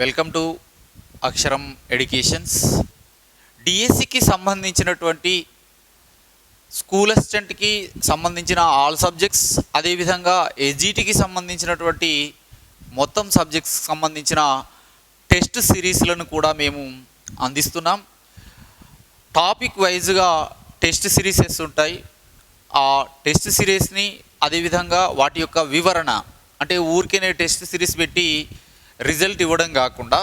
Welcome to అక్షరం educations డిఎస్సికి సంబంధించినటువంటి స్కూల్ అసిస్టెంట్కి సంబంధించిన ఆల్ సబ్జెక్ట్స్ అదేవిధంగా ఎస్జిటికి సంబంధించినటువంటి మొత్తం సబ్జెక్ట్స్ సంబంధించిన టెస్ట్ సిరీస్లను కూడా మేము అందిస్తున్నాం. టాపిక్ వైజ్గా టెస్ట్ సిరీసెస్ ఉంటాయి. ఆ టెస్ట్ సిరీస్ని అదేవిధంగా వాటి యొక్క వివరణ అంటే ఊరికేనే టెస్ట్ సిరీస్ పెట్టి రిజల్ట్ ఇవ్వడం కాకుండా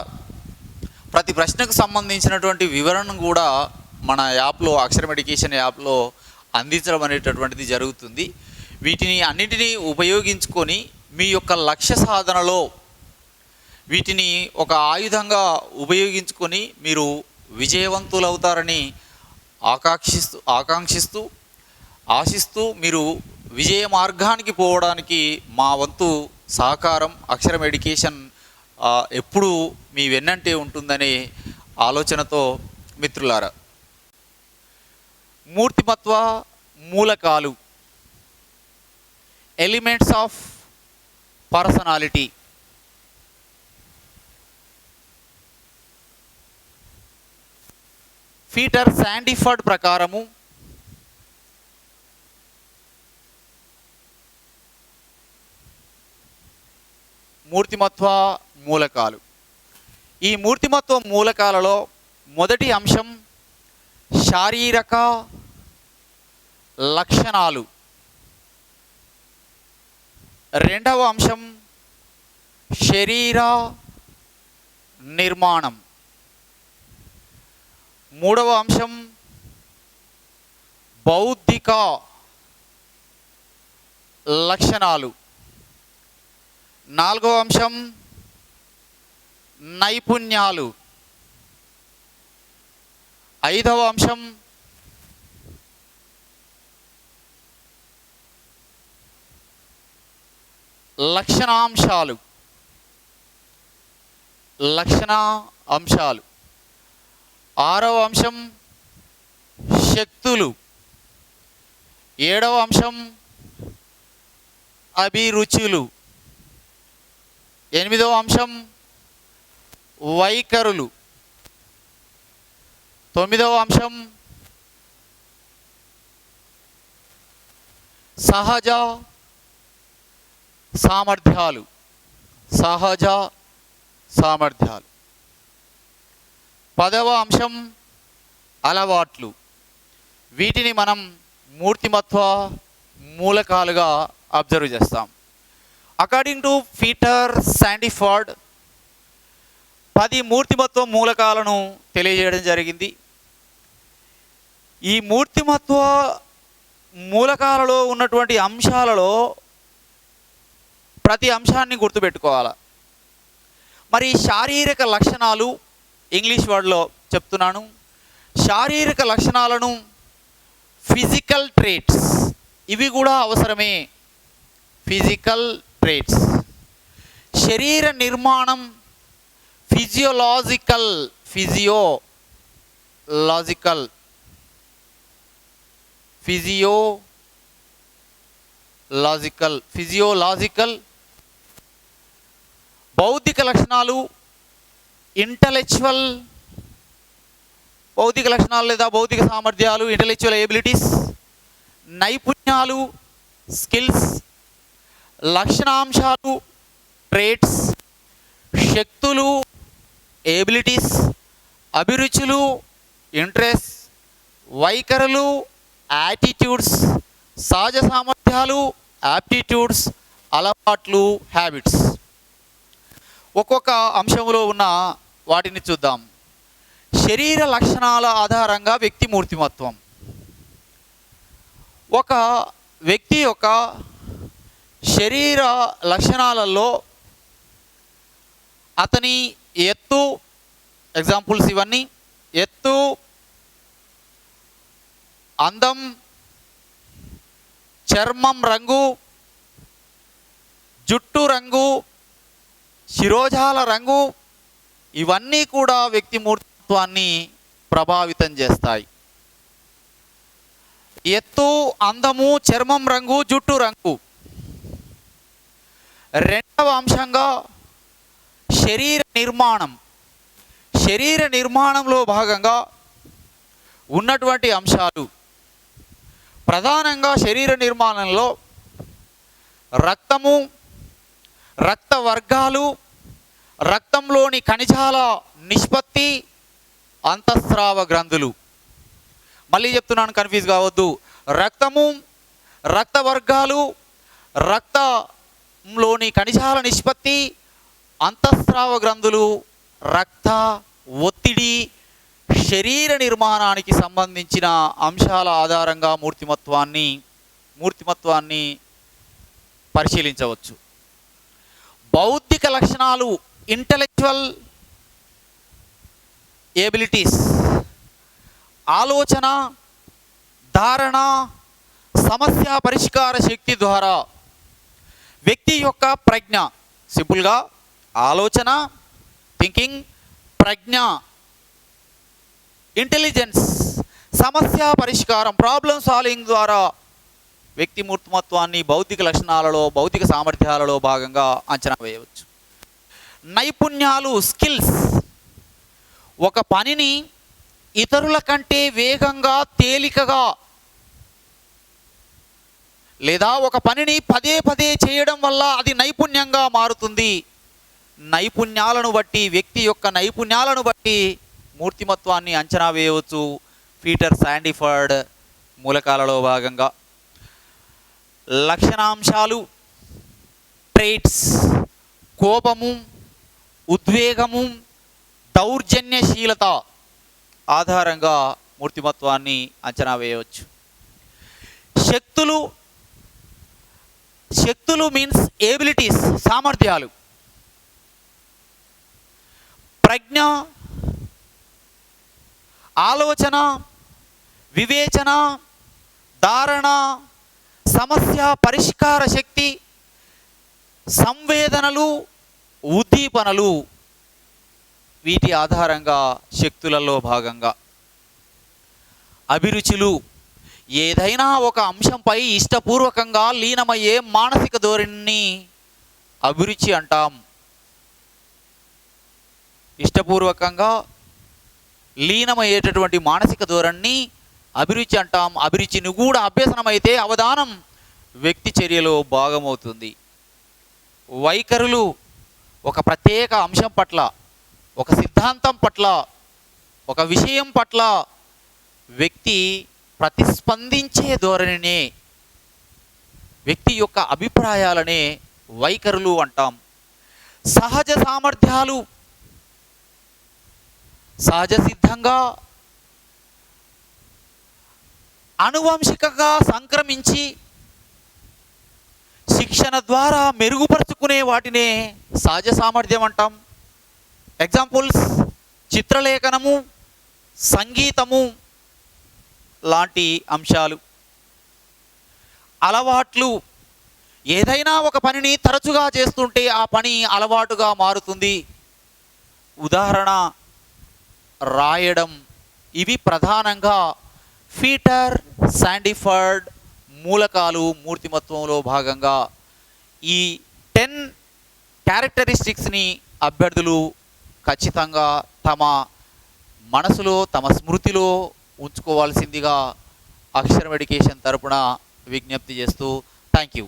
ప్రతి ప్రశ్నకు సంబంధించినటువంటి వివరణను కూడా మన యాప్లో అక్షరం ఎడ్యుకేషన్ యాప్లో అందించడం అనేటటువంటిది జరుగుతుంది. వీటిని అన్నిటినీ ఉపయోగించుకొని మీ యొక్క లక్ష్య సాధనలో వీటిని ఒక ఆయుధంగా ఉపయోగించుకొని మీరు విజయవంతులవుతారని ఆకాంక్షిస్తూ ఆకాంక్షిస్తూ ఆశిస్తూ మీరు విజయ మార్గానికి పోవడానికి మా వంతు సహకారం అక్షరం ఎడ్యుకేషన్ ఎప్పుడూ మీ వెన్నంటే ఉంటుందనే ఆలోచనతో మిత్రులారా మూర్తిమత్వ మూలకాలు elements of personality Peter Sandiford ప్రకారము మూర్తిమత్వ మూలకాలు. ఈ మూర్తిమత్వ మూలకాలలో మొదటి అంశం శారీరక లక్షణాలు. రెండవ అంశం శరీర నిర్మాణం. మూడవ అంశం బౌద్ధిక లక్షణాలు. నాలుగవ అంశం నైపుణ్యాలు. ఐదవ అంశం లక్షణాంశాలు. లక్షణ అంశాలు ఆరవ అంశం శక్తులు. ఏడవ అంశం అభిరుచులు. ఎనిమిదవ అంశం వైఖరులు. తొమ్మిదవ అంశం సహజ సామర్థ్యాలు. సహజ సామర్థ్యాలు. పదవ అంశం అలవాట్లు. వీటిని మనం మూర్తిమత్వ మూలకాలుగా అబ్జర్వ్ చేస్తాం. అకార్డింగ్ టు పీటర్ శాండిఫార్డ్ పది మూర్తిమత్వ మూలకాలను తెలియజేయడం జరిగింది. ఈ మూర్తిమత్వ మూలకాలలో ఉన్నటువంటి అంశాలలో ప్రతి అంశాన్ని గుర్తుపెట్టుకోవాలి? మరి శారీరక లక్షణాలు ఇంగ్లీష్ వర్డ్లో చెప్తున్నాను. శారీరక లక్షణాలను ఫిజికల్ ట్రేట్స్ ఇవి కూడా అవసరమే. ఫిజికల్ ట్రేడ్స్ శరీర నిర్మాణం physiological physiological physiological physiological భౌతిక లక్షణాలు ఇంటలెక్చువల్ భౌతిక లక్షణాలు లేదా భౌతిక సామర్థ్యాలు ఇంటలెక్చువల్ ఎబిలిటీస్ నైపుణ్యాలు స్కిల్స్ లక్షణాంశాలు ట్రేట్స్ శక్తులు ఎబిలిటీస్ అభిరుచులు ఇంట్రెస్ట్ వైఖరులు యాటిట్యూడ్స్ సహజ సామర్థ్యాలు యాప్టిట్యూడ్స్ అలవాట్లు హ్యాబిట్స్ ఒక్కొక్క అంశంలో ఉన్న వాటిని చూద్దాం. శరీర లక్షణాల ఆధారంగా వ్యక్తి మూర్తిమత్వం. ఒక వ్యక్తి యొక్క శరీర లక్షణాలలో అతని ఎత్తు ఎగ్జాంపుల్స్ ఇవన్నీ ఎత్తు అందం చర్మం రంగు జుట్టు రంగు శిరోజాల రంగు ఇవన్నీ కూడా వ్యక్తి మూర్తిత్వాన్ని ప్రభావితం చేస్తాయి. ఎత్తు అందము చర్మం రంగు జుట్టు రంగు. రెండవ అంశంగా శరీర నిర్మాణం. శరీర నిర్మాణంలో భాగంగా ఉన్నటువంటి అంశాలు. ప్రధానంగా శరీర నిర్మాణంలో రక్తము రక్త వర్గాలు రక్తంలోని ఖనిజాల నిష్పత్తి అంతఃస్రావ గ్రంథులు. మళ్ళీ చెప్తున్నాను కన్ఫ్యూజ్ కావద్దు. రక్తము రక్త వర్గాలు రక్త రక్తంలోని ఖనిజాల నిష్పత్తి అంతఃస్రావ గ్రంథులు రక్త ఒత్తిడి శరీర నిర్మాణానికి సంబంధించిన అంశాల ఆధారంగా మూర్తిమత్వాన్ని మూర్తిమత్వాన్ని పరిశీలించవచ్చు. బౌద్ధిక లక్షణాలు ఇంటలెక్చువల్ ఏబిలిటీస్ ఆలోచన ధారణ సమస్య పరిష్కార శక్తి ద్వారా వ్యక్తి యొక్క ప్రజ్ఞ. సింపుల్గా ఆలోచన థింకింగ్ ప్రజ్ఞ. ఇంటెలిజెన్స్ సమస్య పరిష్కారం ప్రాబ్లం సాల్వింగ్ ద్వారా వ్యక్తి మూర్తిమత్వాన్ని భౌతిక లక్షణాలలో భౌతిక సామర్థ్యాలలో భాగంగా అంచనా వేయవచ్చు. నైపుణ్యాలు స్కిల్స్ ఒక పనిని ఇతరుల కంటే వేగంగా తేలికగా లేదా ఒక పనిని పదే పదే చేయడం వల్ల అది నైపుణ్యంగా మారుతుంది. నైపుణ్యాలను బట్టి వ్యక్తి యొక్క నైపుణ్యాలను బట్టి మూర్తిమత్వాన్ని అంచనా వేయవచ్చు. పీటర్ శాండిఫర్డ్ మూలకాలలో భాగంగా. లక్షణాంశాలు ట్రేట్స్ కోపము ఉద్వేగము దౌర్జన్యశీలత ఆధారంగా మూర్తిమత్వాన్ని అంచనా వేయవచ్చు. శక్తులు శక్తులు మీన్స్ ఏబిలిటీస్ సామర్థ్యాలు. ప్రజ్ఞ ఆలోచన వివేచన ధారణ సమస్య పరిష్కార శక్తి సంవేదనలు ఉద్దీపనలు. వీటి ఆధారంగా శక్తులలో భాగంగా. అభిరుచులు ఏదైనా ఒక అంశంపై ఇష్టపూర్వకంగా లీనమయ్యే మానసిక ధోరణిని అభిరుచి అంటాం. ఇష్టపూర్వకంగా లీనమయ్యేటటువంటి మానసిక ధోరణిని అభిరుచి అంటాం. అభిరుచిని కూడా అభ్యసనమైతే అవధానం వ్యక్తి చర్యలో భాగమవుతుంది. వైఖరులు ఒక ప్రత్యేక అంశం పట్ల ఒక సిద్ధాంతం పట్ల ఒక విషయం పట్ల వ్యక్తి ప్రతిస్పందించే ధోరణినే వ్యక్తి యొక్క అభిప్రాయాలనే వైఖరులు అంటాం. సహజ సామర్థ్యాలు సహజ సిద్ధంగా అనువంశికంగా సంక్రమించి శిక్షణ ద్వారా మెరుగుపరుచుకునే వాటినే సహజ సామర్థ్యం అంటాం. ఎగ్జాంపుల్స్ చిత్రలేఖనము సంగీతము లాంటి అంశాలు. అలవాట్లు ఏదైనా ఒక పనిని తరచుగా చేస్తుంటే ఆ పని అలవాటుగా మారుతుంది. ఉదాహరణ రాయడం ఇవి ప్రధానంగా ఫీటర్ శాండిఫర్డ్ మూలకాలు మూర్తిమత్వంలో భాగంగా ఈ టెన్ క్యారెక్టరిస్టిక్స్ని అభ్యర్థులు ఖచ్చితంగా తమ మనసులో తమ స్మృతిలో ఉంచుకోవాల్సిందిగా అక్షరం ఎడ్యుకేషన్ తరపున విజ్ఞప్తి చేస్తూ థ్యాంక్ యూ